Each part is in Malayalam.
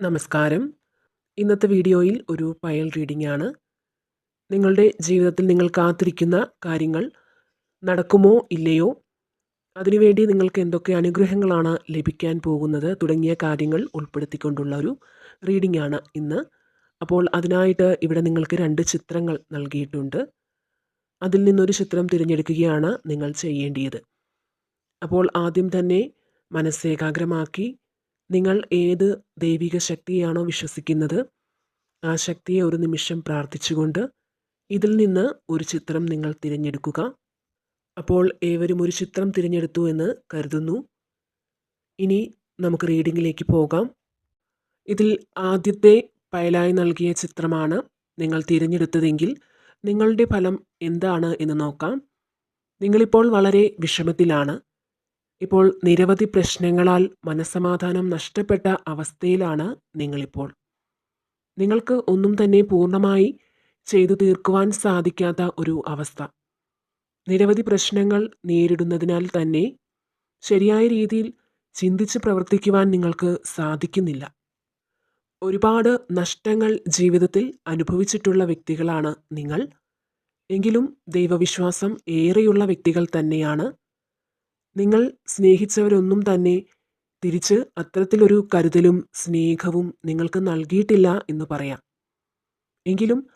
നമസ്കാരം. ഇന്നത്തെ വീഡിയോയിൽ ഒരു പയൽ റീഡിംഗ് ആണ് നിങ്ങളുടെ ജീവിതത്തിൽ നിങ്ങൾ കാത്തിരിക്കുന്ന കാര്യങ്ങൾ നടക്കുമോ ഇല്ലയോ? അതിനുവേണ്ടി നിങ്ങൾക്ക് എന്തൊക്കെ അനുഗ്രഹങ്ങളാണ് ലഭിക്കാൻ പോകുന്നത്? തുടങ്ങിയ കാര്യങ്ങൾ ഉൾപ്പെടുത്തിക്കൊണ്ടുള്ള ഒരു റീഡിംഗ് ആണ് ഇന്ന്. അപ്പോൾ അതിനായിട്ട് ഇവിടെ നിങ്ങൾക്ക് രണ്ട് ചിത്രങ്ങൾ നൽകിയിട്ടുണ്ട്. അതിൽ നിന്നൊരു ചിത്രം തിരഞ്ഞെടുക്കുകയാണ് നിങ്ങൾ ചെയ്യേണ്ടിയത്. അപ്പോൾ ആദ്യം തന്നെ മനസ്സേകാഗ്രമാക്കി നിങ്ങൾ ഏത് ദൈവിക ശക്തിയാണോ വിശ്വസിക്കുന്നത് ആ ശക്തിയെ ഒരു നിമിഷം പ്രാർത്ഥിച്ചുകൊണ്ട് ഇതിൽ നിന്ന് ഒരു ചിത്രം നിങ്ങൾ തിരഞ്ഞെടുക്കുക. അപ്പോൾ ഏവരും ഒരു ചിത്രം തിരഞ്ഞെടുത്തു എന്ന് കരുതുന്നു. ഇനി നമുക്ക് റീഡിങ്ങിലേക്ക് പോകാം. ഇതിൽ ആദ്യത്തെ പയലായി നൽകിയ ചിത്രമാണ് നിങ്ങൾ തിരഞ്ഞെടുത്തതെങ്കിൽ നിങ്ങളുടെ ഫലം എന്താണ് എന്ന് നോക്കാം. നിങ്ങളിപ്പോൾ വളരെ വിഷമത്തിലാണ്. ഇപ്പോൾ നിരവധി പ്രശ്നങ്ങളാൽ മനസ്സമാധാനം നഷ്ടപ്പെട്ട അവസ്ഥയിലാണ് നിങ്ങളിപ്പോൾ. നിങ്ങൾക്ക് ഒന്നും തന്നെ പൂർണമായി ചെയ്തു തീർക്കുവാൻ സാധിക്കാത്ത ഒരു അവസ്ഥ. നിരവധി പ്രശ്നങ്ങൾ നേരിടുന്നതിനാൽ തന്നെ ശരിയായ രീതിയിൽ ചിന്തിച്ച് പ്രവർത്തിക്കുവാൻ നിങ്ങൾക്ക് സാധിക്കുന്നില്ല. ഒരുപാട് നഷ്ടങ്ങൾ ജീവിതത്തിൽ അനുഭവിച്ചിട്ടുള്ള വ്യക്തികളാണ് നിങ്ങൾ. എങ്കിലും ദൈവവിശ്വാസം ഏറെയുള്ള വ്യക്തികൾ തന്നെയാണ്. നിങ്ങൾ സ്നേഹിച്ചവരൊന്നും തന്നെ തിരിച്ച് അത്തരത്തിലൊരു കരുതലും സ്നേഹവും നിങ്ങൾക്ക് നൽകിയിട്ടില്ല എന്ന് പറയാം. എങ്കിലും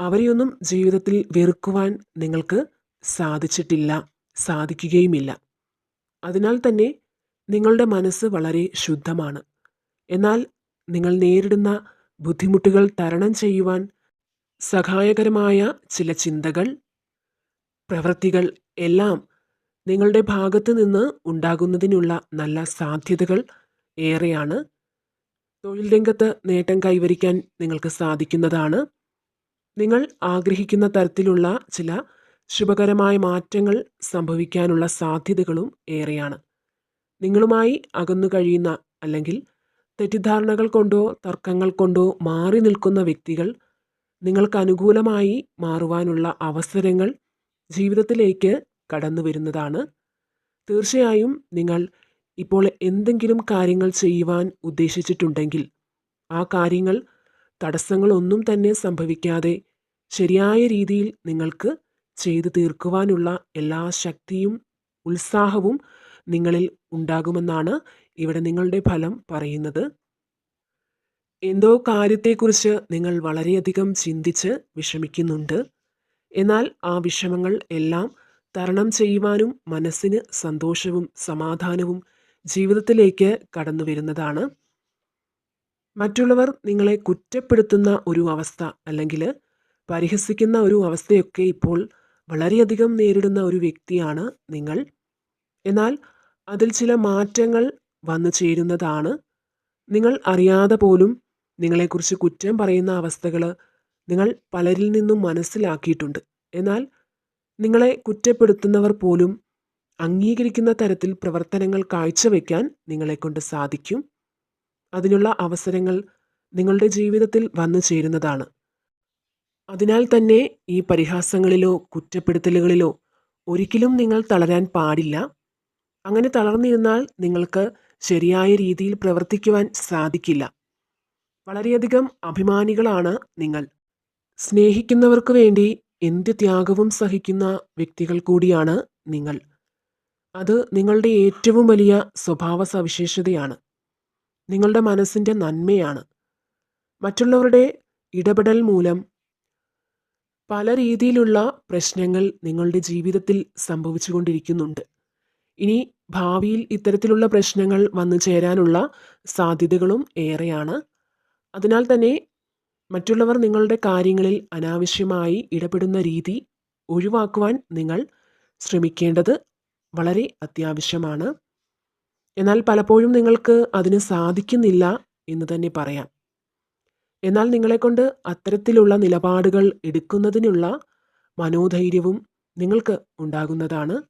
അവരെയൊന്നും ജീവിതത്തിൽ വെറുക്കുവാൻ നിങ്ങൾക്ക് സാധിച്ചിട്ടില്ല സാധിക്കുകയുമില്ല. അതിനാൽ തന്നെ നിങ്ങളുടെ മനസ്സ് വളരെ ശുദ്ധമാണ്. എന്നാൽ നിങ്ങൾ നേരിടുന്ന ബുദ്ധിമുട്ടുകൾ തരണം ചെയ്യുവാൻ സഹായകരമായ ചില ചിന്തകൾ പ്രവൃത്തികൾ എല്ലാം നിങ്ങളുടെ ഭാഗത്ത് നിന്ന് ഉണ്ടാകുന്നതിനുള്ള നല്ല സാധ്യതകൾ ഏറെയാണ്. തൊഴിൽ രംഗത്ത് നേട്ടം കൈവരിക്കാൻ നിങ്ങൾക്ക് സാധിക്കുന്നതാണ്. നിങ്ങൾ ആഗ്രഹിക്കുന്ന തരത്തിലുള്ള ചില ശുഭകരമായ മാറ്റങ്ങൾ സംഭവിക്കാനുള്ള സാധ്യതകളും ഏറെയാണ്. നിങ്ങളുമായി അകന്നു കഴിയുന്ന അല്ലെങ്കിൽ തെറ്റിദ്ധാരണകൾ കൊണ്ടോ തർക്കങ്ങൾ കൊണ്ടോ മാറി നിൽക്കുന്ന വ്യക്തികൾ നിങ്ങൾക്ക് അനുകൂലമായി മാറുവാനുള്ള അവസരങ്ങൾ ജീവിതത്തിലേക്ക് കടന്നു വരുന്നതാണ് തീർച്ചയായും നിങ്ങൾ ഇപ്പോൾ എന്തെങ്കിലും കാര്യങ്ങൾ ചെയ്യുവാൻ ഉദ്ദേശിച്ചിട്ടുണ്ടെങ്കിൽ ആ കാര്യങ്ങൾ തടസ്സങ്ങളൊന്നും തന്നെ സംഭവിക്കാതെ ശരിയായ രീതിയിൽ നിങ്ങൾക്ക് ചെയ്തു തീർക്കുവാനുള്ള എല്ലാ ശക്തിയും ഉത്സാഹവും നിങ്ങളിൽ ഉണ്ടാകുമെന്നാണ് ഇവിടെ നിങ്ങളുടെ ഫലം പറയുന്നത്. എന്തോ കാര്യത്തെക്കുറിച്ച് നിങ്ങൾ വളരെയധികം ചിന്തിച്ച് വിഷമിക്കുന്നുണ്ട്. എന്നാൽ ആ വിഷമങ്ങൾ എല്ലാം തരണം ചെയ്യുവാനും മനസ്സിന് സന്തോഷവും സമാധാനവും ജീവിതത്തിലേക്ക് കടന്നു വരുന്നതാണ്. മറ്റുള്ളവർ നിങ്ങളെ കുറ്റപ്പെടുത്തുന്ന ഒരു അവസ്ഥ അല്ലെങ്കിൽ പരിഹസിക്കുന്ന ഒരു അവസ്ഥയൊക്കെ ഇപ്പോൾ വളരെയധികം നേരിടുന്ന ഒരു വ്യക്തിയാണ് നിങ്ങൾ. എന്നാൽ അതിൽ ചില മാറ്റങ്ങൾ വന്നു ചേരുന്നതാണ്. നിങ്ങൾ അറിയാതെ പോലും നിങ്ങളെക്കുറിച്ച് കുറ്റം പറയുന്ന അവസ്ഥകൾ നിങ്ങൾ പലരിൽ നിന്നും മനസ്സിലാക്കിയിട്ടുണ്ട്. എന്നാൽ നിങ്ങളെ കുറ്റപ്പെടുത്തുന്നവർ പോലും അംഗീകരിക്കുന്ന തരത്തിൽ പ്രവർത്തനങ്ങൾ കാഴ്ചവെക്കാൻ നിങ്ങളെക്കൊണ്ട് സാധിക്കും. അതിനുള്ള അവസരങ്ങൾ നിങ്ങളുടെ ജീവിതത്തിൽ വന്നു ചേരുന്നതാണ്. അതിനാൽ തന്നെ ഈ പരിഹാസങ്ങളിലോ കുറ്റപ്പെടുത്തലുകളിലോ ഒരിക്കലും നിങ്ങൾ തളരാൻ പാടില്ല. അങ്ങനെ തളർന്നിരുന്നാൽ നിങ്ങൾക്ക് ശരിയായ രീതിയിൽ പ്രവർത്തിക്കുവാൻ സാധിക്കില്ല. വളരെയധികം അഭിമാനികളാണ് നിങ്ങൾ. സ്നേഹിക്കുന്നവർക്ക് വേണ്ടി എന്ത് ത്യാഗവും സഹിക്കുന്ന വ്യക്തികൾ കൂടിയാണ് നിങ്ങൾ. അത് നിങ്ങളുടെ ഏറ്റവും വലിയ സ്വഭാവ സവിശേഷതയാണ്. നിങ്ങളുടെ മനസ്സിന്റെ നന്മയാണ്. മറ്റുള്ളവരുടെ ഇടപെടൽ മൂലം പല രീതിയിലുള്ള പ്രശ്നങ്ങൾ നിങ്ങളുടെ ജീവിതത്തിൽ സംഭവിച്ചുകൊണ്ടിരിക്കുന്നുണ്ട്. ഇനി ഭാവിയിൽ ഇത്തരത്തിലുള്ള പ്രശ്നങ്ങൾ വന്നു ചേരാനുള്ള സാധ്യതകളും ഏറെയാണ്. അതിനാൽ തന്നെ മറ്റുള്ളവർ നിങ്ങളുടെ കാര്യങ്ങളിൽ അനാവശ്യമായി ഇടപെടുന്ന രീതി ഒഴിവാക്കുവാൻ നിങ്ങൾ ശ്രമിക്കേണ്ടത് വളരെ അത്യാവശ്യമാണ്. എന്നാൽ പലപ്പോഴും നിങ്ങൾക്ക് അതിന് സാധിക്കുന്നില്ല എന്ന് തന്നെ പറയാം. എന്നാൽ നിങ്ങളെക്കൊണ്ട് അത്തരത്തിലുള്ള നിലപാടുകൾ എടുക്കുന്നതിനുള്ള മനോധൈര്യവും നിങ്ങൾക്ക് ഉണ്ടാകുന്നതാണ്.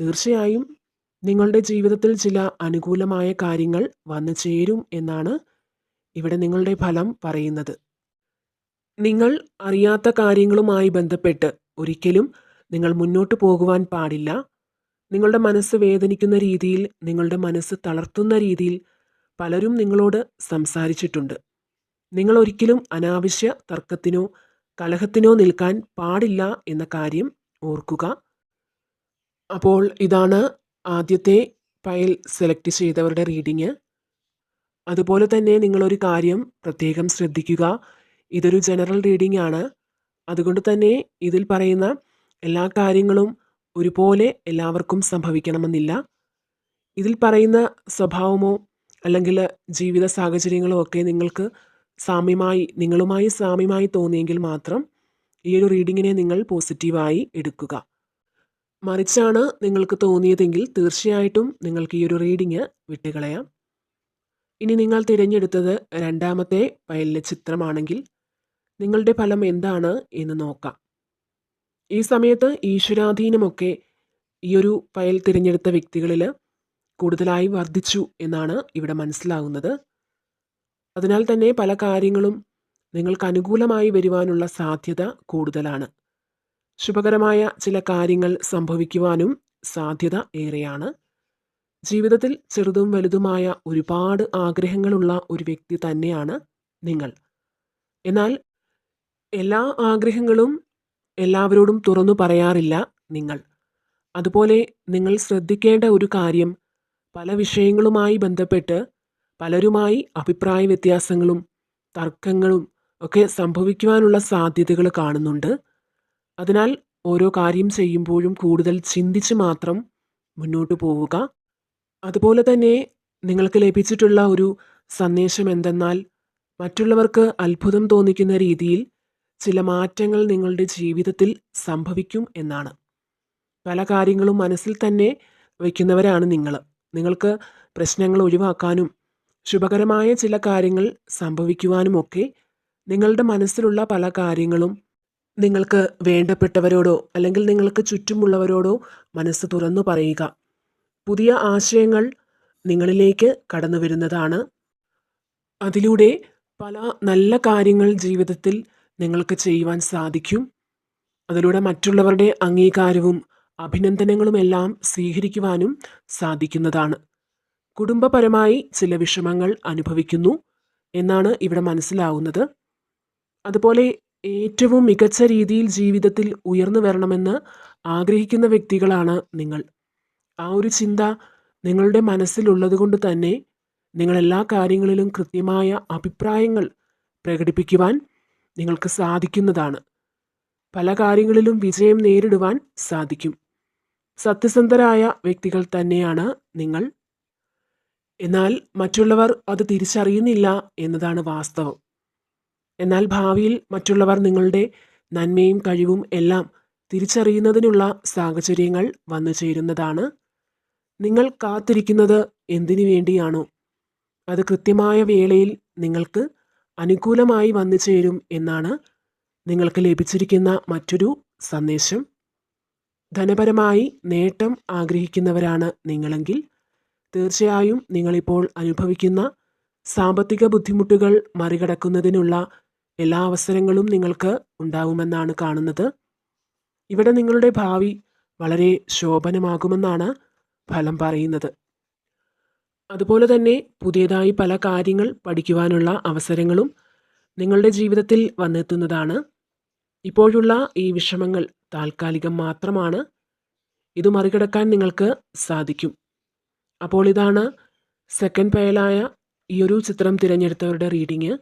തീർച്ചയായും നിങ്ങളുടെ ജീവിതത്തിൽ ചില അനുകൂലമായ കാര്യങ്ങൾ വന്നു ചേരും എന്നാണ് ഇവിടെ നിങ്ങളുടെ ഫലം പറയുന്നത്. നിങ്ങൾ അറിയാത്ത കാര്യങ്ങളുമായി ബന്ധപ്പെട്ട് ഒരിക്കലും നിങ്ങൾ മുന്നോട്ട് പോകുവാൻ പാടില്ല. നിങ്ങളുടെ മനസ്സ് വേദനിക്കുന്ന രീതിയിൽ നിങ്ങളുടെ മനസ്സ് തളർത്തുന്ന രീതിയിൽ പലരും നിങ്ങളോട് സംസാരിച്ചിട്ടുണ്ട്. നിങ്ങൾ ഒരിക്കലും അനാവശ്യ തർക്കത്തിനോ കലഹത്തിനോ നിൽക്കാൻ പാടില്ല എന്ന കാര്യം ഓർക്കുക. അപ്പോൾ ഇതാണ് ആദ്യത്തെ ഫയൽ സെലക്ട് ചെയ്തവരുടെ റീഡിങ്. അതുപോലെ തന്നെ നിങ്ങളൊരു കാര്യം പ്രത്യേകം ശ്രദ്ധിക്കുക. ഇതൊരു ജനറൽ റീഡിംഗ് ആണ്. അതുകൊണ്ട് തന്നെ ഇതിൽ പറയുന്ന എല്ലാ കാര്യങ്ങളും ഒരുപോലെ എല്ലാവർക്കും സംഭവിക്കണമെന്നില്ല. ഇതിൽ പറയുന്ന സ്വഭാവമോ അല്ലെങ്കിൽ ജീവിത സാഹചര്യങ്ങളോ ഒക്കെ നിങ്ങൾക്ക് സാമ്യമായി നിങ്ങളുമായി സാമ്യമായി തോന്നിയെങ്കിൽ മാത്രം ഈ ഒരു റീഡിങ്ങിനെ നിങ്ങൾ പോസിറ്റീവായി എടുക്കുക. മറിച്ചാണ് നിങ്ങൾക്ക് തോന്നിയതെങ്കിൽ തീർച്ചയായിട്ടും നിങ്ങൾക്ക് ഈ ഒരു റീഡിങ് വിട്ടുകളയാം. ഇനി നിങ്ങൾ തിരഞ്ഞെടുത്തത് രണ്ടാമത്തെ പയലിലെ ചിത്രമാണെങ്കിൽ നിങ്ങളുടെ ഫലം എന്താണ് എന്ന് നോക്കാം. ഈ സമയത്ത് ഈശ്വരാധീനമൊക്കെ ഈ ഒരു ഫയൽ തിരഞ്ഞെടുത്ത വ്യക്തികളിൽ കൂടുതലായി വർദ്ധിച്ചു എന്നാണ് ഇവിടെ മനസ്സിലാകുന്നത് അതിനാൽ തന്നെ പല കാര്യങ്ങളും നിങ്ങൾക്ക് അനുകൂലമായി വരുവാനുള്ള സാധ്യത കൂടുതലാണ്. ശുഭകരമായ ചില കാര്യങ്ങൾ സംഭവിക്കുവാനും സാധ്യത ഏറെയാണ്. ജീവിതത്തിൽ ചെറുതും വലുതുമായ ഒരുപാട് ആഗ്രഹങ്ങളുള്ള ഒരു വ്യക്തി തന്നെയാണ് നിങ്ങൾ. എന്നാൽ എല്ലാ ആഗ്രഹങ്ങളും എല്ലാവരോടും തുറന്നു പറയാറില്ല നിങ്ങൾ. അതുപോലെ നിങ്ങൾ ശ്രദ്ധിക്കേണ്ട ഒരു കാര്യം പല വിഷയങ്ങളുമായി ബന്ധപ്പെട്ട് പലരുമായി അഭിപ്രായ വ്യത്യാസങ്ങളും തർക്കങ്ങളും ഒക്കെ സംഭവിക്കുവാനുള്ള സാധ്യതകൾ കാണുന്നുണ്ട്. അതിനാൽ ഓരോ കാര്യം ചെയ്യുമ്പോഴും കൂടുതൽ ചിന്തിച്ച് മാത്രം മുന്നോട്ട് പോവുക. അതുപോലെ തന്നെ നിങ്ങൾക്ക് ലഭിച്ചിട്ടുള്ള ഒരു സന്ദേശം എന്തെന്നാൽ മറ്റുള്ളവർക്ക് അത്ഭുതം തോന്നിക്കുന്ന രീതിയിൽ ചില മാറ്റങ്ങൾ നിങ്ങളുടെ ജീവിതത്തിൽ സംഭവിക്കും എന്നാണ്. പല കാര്യങ്ങളും മനസ്സിൽ തന്നെ വയ്ക്കുന്നവരാണ് നിങ്ങൾ. നിങ്ങൾക്ക് പ്രശ്നങ്ങൾ ഒഴിവാക്കാനും ശുഭകരമായ ചില കാര്യങ്ങൾ സംഭവിക്കുവാനുമൊക്കെ നിങ്ങളുടെ മനസ്സിലുള്ള പല കാര്യങ്ങളും നിങ്ങൾക്ക് വേണ്ടപ്പെട്ടവരോടോ അല്ലെങ്കിൽ നിങ്ങൾക്ക് ചുറ്റുമുള്ളവരോടോ മനസ്സ് തുറന്നു പറയുക. പുതിയ ആശയങ്ങൾ നിങ്ങളിലേക്ക് കടന്നു വരുന്നതാണ് അതിലൂടെ പല നല്ല കാര്യങ്ങൾ ജീവിതത്തിൽ നിങ്ങൾക്ക് ചെയ്യുവാൻ സാധിക്കും. അതിലൂടെ മറ്റുള്ളവരുടെ അംഗീകാരവും അഭിനന്ദനങ്ങളുമെല്ലാം സ്വീകരിക്കുവാനും സാധിക്കുന്നതാണ്. കുടുംബപരമായി ചില വിഷമങ്ങൾ അനുഭവിക്കുന്നു എന്നാണ് ഇവിടെ മനസ്സിലാവുന്നത്. അതുപോലെ ഏറ്റവും മികച്ച രീതിയിൽ ജീവിതത്തിൽ ഉയർന്നു വരണമെന്ന് ആഗ്രഹിക്കുന്ന വ്യക്തികളാണ് നിങ്ങൾ. ആ ഒരു ചിന്ത നിങ്ങളുടെ മനസ്സിലുള്ളത് കൊണ്ട് തന്നെ നിങ്ങൾ എല്ലാ കാര്യങ്ങളിലും കൃത്യമായ അഭിപ്രായങ്ങൾ പ്രകടിപ്പിക്കുവാൻ നിങ്ങൾക്ക് സാധിക്കുന്നതാണ്. പല കാര്യങ്ങളിലും വിജയം നേരിടുവാൻ സാധിക്കും. സത്യസന്ധരായ വ്യക്തികൾ തന്നെയാണ് നിങ്ങൾ. എന്നാൽ മറ്റുള്ളവർ അത് തിരിച്ചറിയുന്നില്ല എന്നതാണ് വാസ്തവം. എന്നാൽ ഭാവിയിൽ മറ്റുള്ളവർ നിങ്ങളുടെ നന്മയും കഴിവും എല്ലാം തിരിച്ചറിയുന്നതിനുള്ള സാഹചര്യങ്ങൾ വന്നു ചേരുന്നതാണ്. നിങ്ങൾ കാത്തിരിക്കുന്നത് എന്തിനു വേണ്ടിയാണോ? അത് കൃത്യമായ വേളയിൽ നിങ്ങൾക്ക് അനുകൂലമായി വന്നു ചേരും എന്നാണ് നിങ്ങൾക്ക് ലഭിച്ചിരിക്കുന്ന മറ്റൊരു സന്ദേശം. ധനപരമായി നേട്ടം ആഗ്രഹിക്കുന്നവരാണ് നിങ്ങളെങ്കിൽ തീർച്ചയായും നിങ്ങളിപ്പോൾ അനുഭവിക്കുന്ന സാമ്പത്തിക ബുദ്ധിമുട്ടുകൾ മറികടക്കുന്നതിനുള്ള എല്ലാ അവസരങ്ങളും നിങ്ങൾക്ക് ഉണ്ടാവുമെന്നാണ് കാണുന്നത്. ഇവിടെ നിങ്ങളുടെ ഭാവി വളരെ ശോഭനമാകുമെന്നാണ് ഫലം പറയുന്നത്. അതുപോലെ തന്നെ പുതിയതായി പല കാര്യങ്ങൾ പഠിക്കുവാനുള്ള അവസരങ്ങളും നിങ്ങളുടെ ജീവിതത്തിൽ വന്നെത്തുന്നതാണ്. ഇപ്പോഴുള്ള ഈ വിഷമങ്ങൾ താൽക്കാലികം മാത്രമാണ്. ഇത് മറികടക്കാൻ നിങ്ങൾക്ക് സാധിക്കും. അപ്പോൾ ഇതാണ് സെക്കൻഡ് പേലായ ഈ ഒരു ചിത്രം തിരഞ്ഞെടുത്തവരുടെ റീഡിങ്